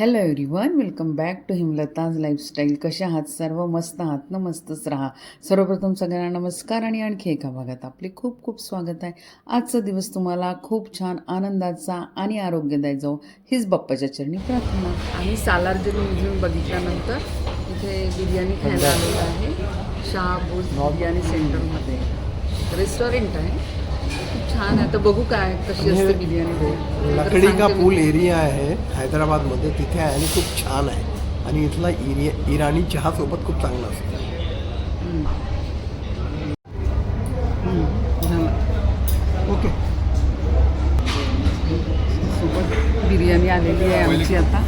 Hello everyone welcome back to Himlata's lifestyle कशा आहात सर्व? मस्त आहात ना? मस्तच राहा. सर्वप्रथम सगळ्यांना नमस्कार आणि आणखी एका भागात आपले खूप खूप स्वागत आहे. आजचा दिवस तुम्हाला खूप छान आनंदाचा आणि आरोग्यदायी जाऊ हीच बाप्पाच्या चरणी प्रार्थना. आम्ही सालार्जन म्युझियम बघितल्यानंतर इथे बिर्याणी खायला आलेलं आहे. शहापूर बिर्याणी सेंटरमध्ये. रेस्टॉरंट आहे. खूप छान आहे. तर बघू काय कशी असते बिर्याणी. तर लकडी का. पूल एरिया आहे हैदराबादमध्ये तिथे आहे आणि खूप छान आहे. आणि इथला इरिया इराणी चहा सोबत खूप चांगला असतो. ओके. सोबत बिर्याणी आलेली आहे आमची आता.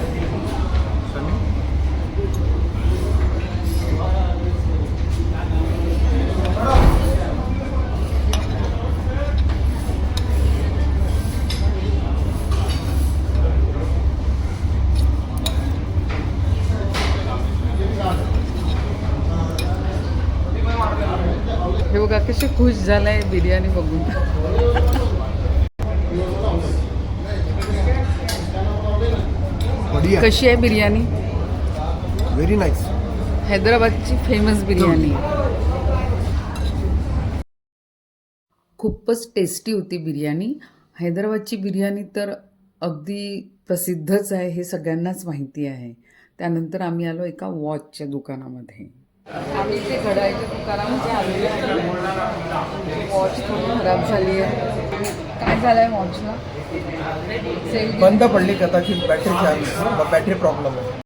हे बघा कसे खुश झालाय बिर्याणी बघून. कशी आहे बिर्याणी? व्हेरी नाईस हैदराबादची फेमस बिर्याणी. खूपच टेस्टी होती बिर्याणी. हैदराबादची बिर्याणी तर अगदी प्रसिद्धच आहे हे सगळ्यांनाच माहिती आहे. त्यानंतर आम्ही आलो एका वॉचच्या दुकानामध्ये. आम्ही दुकानामध्ये आलेलो आहे. वॉच थोडी खराब झाली आहे. काय झालं आहे वॉचला बंद पडली कदाचित बॅटरी चार्ज बॅटरी प्रॉब्लेम आहे.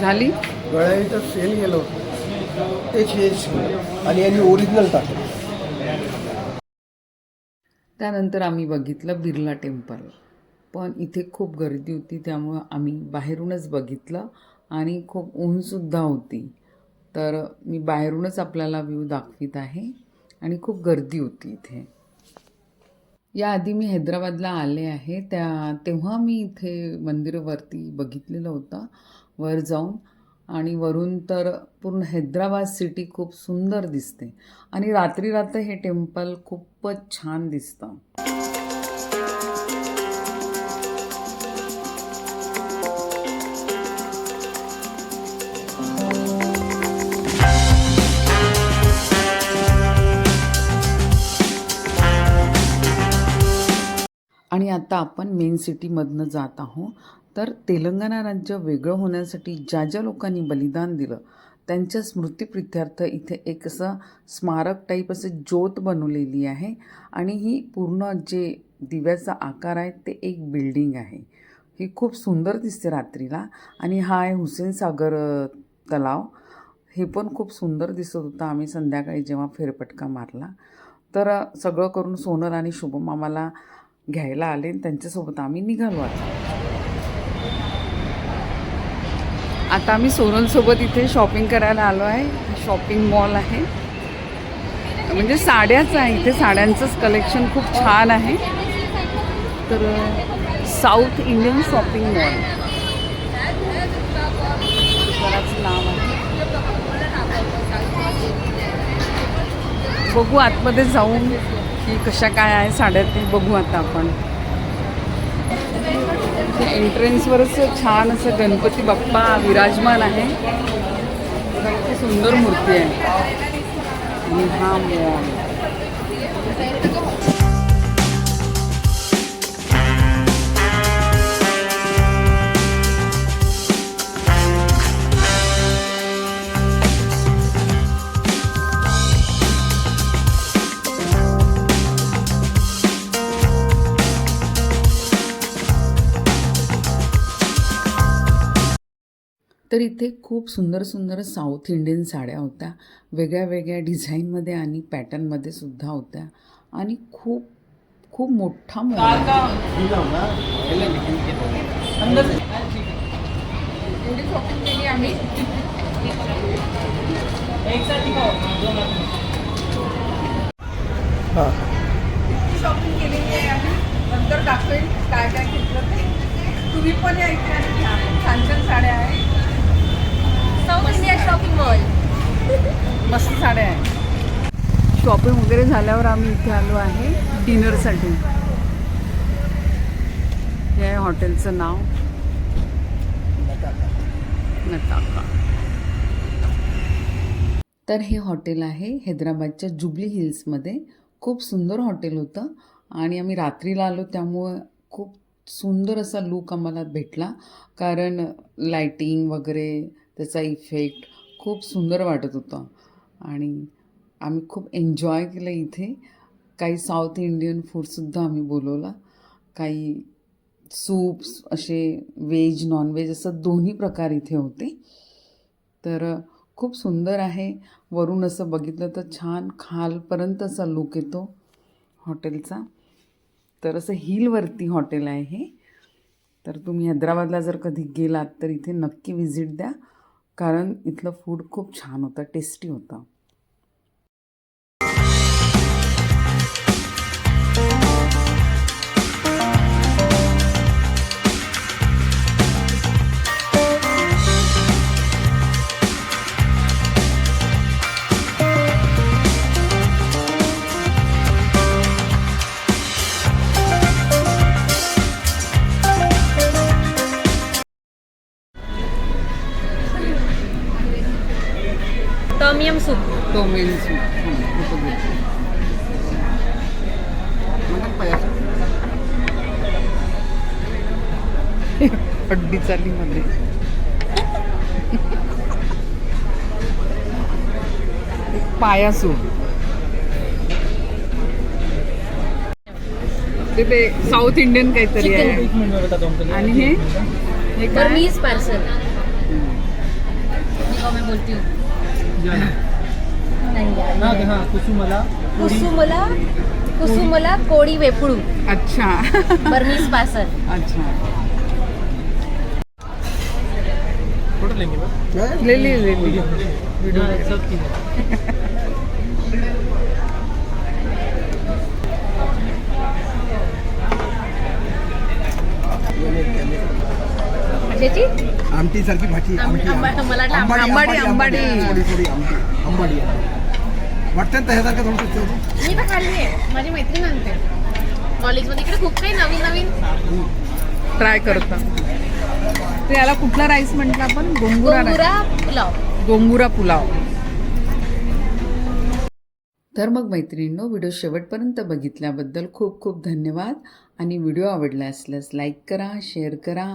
झाली? गळ्याचं सेल गेलं होतं. ते चेंज आणि यांनी ओरिजिनल टाकलं. त्यानंतर आम्ही बघितलं बिर्ला टेम्पल पण इथे खूप गर्दी होती त्यामुळं आम्ही बाहेरूनच बघितलं आणि खूप ऊनसुद्धा होती. तर मी बाहेरूनच आपल्याला व्ह्यू दाखवित आहे आणि खूप गर्दी होती इथे. याआधी मी हैदराबादला आले आहे त्या तेव्हा मी इथे मंदिरावरती बघितलेलं होतं वर जाऊन. आणि वरून तर पूर्ण हैदराबाद सिटी खूप सुंदर दिसते. आणि रात्री रात्र हे टेम्पल खूपच छान दिसतं. आणि आता आपण मेन सिटीमधनं जात आहोत. तर तेलंगणा राज्य वेगळं होण्यासाठी ज्या ज्या लोकांनी बलिदान दिलं त्यांच्या स्मृतिप्रित्यर्थ इथे एक असं स्मारक टाईप असं ज्योत बनवलेली आहे. आणि ही पूर्ण जे दिव्याचा आकार आहे ते एक बिल्डिंग आहे. ही खूप सुंदर दिसते रात्रीला. आणि हा आहे हुसेन सागर तलाव. हे पण खूप सुंदर दिसत होतं. आम्ही संध्याकाळी जेव्हा फेरपटका मारला तर सगळं करून सोनल आणि शुभम आम्हाला घ्यायला आले त्यांच्यासोबत आम्ही निघालो आता. आता आम्ही सोनलसोबत इथे शॉपिंग करायला आलो आहे. शॉपिंग मॉल आहे. म्हणजे साड्याच आहे. इथे साड्यांचंच कलेक्शन खूप छान आहे. तर साऊथ इंडियन शॉपिंग मॉल बराच नाव आहे. बघू आतमध्ये जाऊन की कशा काय आहे साड्या ते बघू आता आपण. एंट्रन्सवरच छान असं गणपती बाप्पा विराजमान आहे. बघा, किती सुंदर मूर्ती आहे. आणि हा मॉल. तर इथे खूप सुंदर सुंदर साऊथ इंडियन साड्या होत्या. वेगळ्या वेगळ्या डिझाईनमध्ये आणि पॅटर्नमध्ये सुद्धा होत्या. आणि खूप खूप मोठा. हां शॉपिंग केलेली आहे आम्ही. नंतर दाखवेल काय काय घेतलं ते. तुम्ही पण या इथे आणि छान छान साड्या आहेत. South India shopping mall. मस्त साड्या आहे. शॉपिंग वगैरे झाल्यावर आम्ही इथे आलो आहे डिनरसाठी. हॉटेलचं नाव. नटाका. तर हे हॉटेल आहे हैदराबादच्या जुबली हिल्समध्ये. खूप सुंदर हॉटेल होतं आणि आम्ही रात्रीला आलो त्यामुळं खूप सुंदर असा लूक आम्हाला भेटला. कारण लाईटिंग वगैरे त्याचा इफेक्ट खूप सुंदर वाटत होता. आणि आम्ही खूप एन्जॉय केलं इथे. काही साऊथ इंडियन फूडसुद्धा आम्ही बोलवला. काही सूप्स असे व्हेज नॉनव्हेज असं दोन्ही प्रकार इथे होते. तर खूप सुंदर आहे. वरून असं बघितलं तर छान खालपर्यंत असा लुक येतो हॉटेलचा. तर असं हिलवरती हॉटेल आहे हे. तर तुम्ही हैदराबादला जर कधी गेलात तर इथे नक्की व्हिजिट द्या. कारण इथलं फूड खूप छान होतं टेस्टी होतं. टॉमियम सूप तो मेन हड्डी चाली मध्ये पाया सूप ते ते साऊथ इंडियन काहीतरी आहे आणि हे बर्मीज पार्सल मैं बोलती हूँ नहीं. यार हां कुसुमला कुसुमला कुसुमला कोळी वेपुळू. अच्छा. बर्मीज पार्सल अच्छा. फोटो लेंगे बस ले ली ले ली. वीडियो सब की है कशाची आमटी सारखी भाजी आमटी आंबाडी आंबाडी, आमटी आंबाडी वाटतं ना त्याच्यासारखं थोडंसं ठेवतो. मी तर खाल्ली आहे माझी मैत्रीण आणते कॉलेजमध्ये इकडे खूप काही नवीन नवीन ट्राय करता ते याला कुठला राईस म्हटलं आपण. गोंगुरा पुलाव गोंगुरा पुलाव तर मग मैत्रिणींनो व्हिडिओ शेवटपर्यंत बघितल्याबद्दल खूप खूप धन्यवाद आणि व्हिडिओ आवडला असल्यास लाईक करा शेअर करा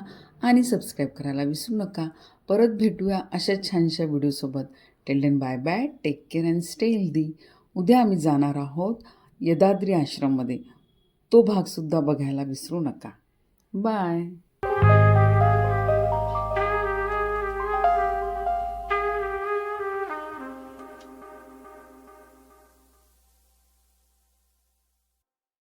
आणि सबस्क्राईब करायला विसरू नका. परत भेटूया अशा छानशा व्हिडिओसोबत till then bye bye take care and stay healthy उद्या आम्ही जाणार आहोत यदाद्री आश्रममध्ये. तो भागसुद्धा बघायला विसरू नका. बाय